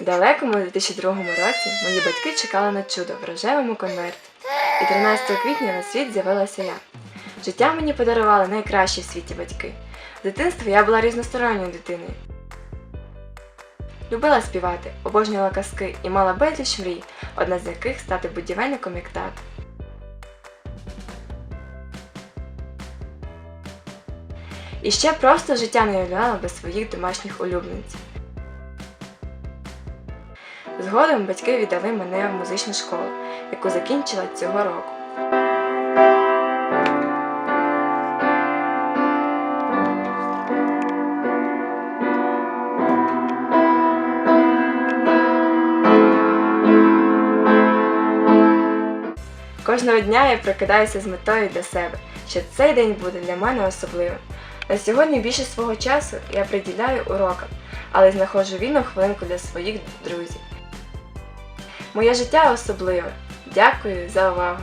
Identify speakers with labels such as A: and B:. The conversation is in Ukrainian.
A: У далекому 2002 році мої батьки чекали на чудо в рожевому конверті. І 13 квітня на світ з'явилася я. Життя мені подарували найкращі в світі батьки. В дитинстві я була різносторонньою дитиною. Любила співати, обожнювала казки і мала безліч мрій, одна з яких стати будівельником як тато. І ще просто життя не уявляла без своїх домашніх улюбленців. Згодом батьки віддали мене в музичну школу, яку закінчила цього року. Кожного дня я прокидаюся з метою для себе, що цей день буде для мене особливим. На сьогодні більшість свого часу я приділяю урокам, але знаходжу вільну хвилинку для своїх друзів. Моє життя особливе. Дякую за увагу!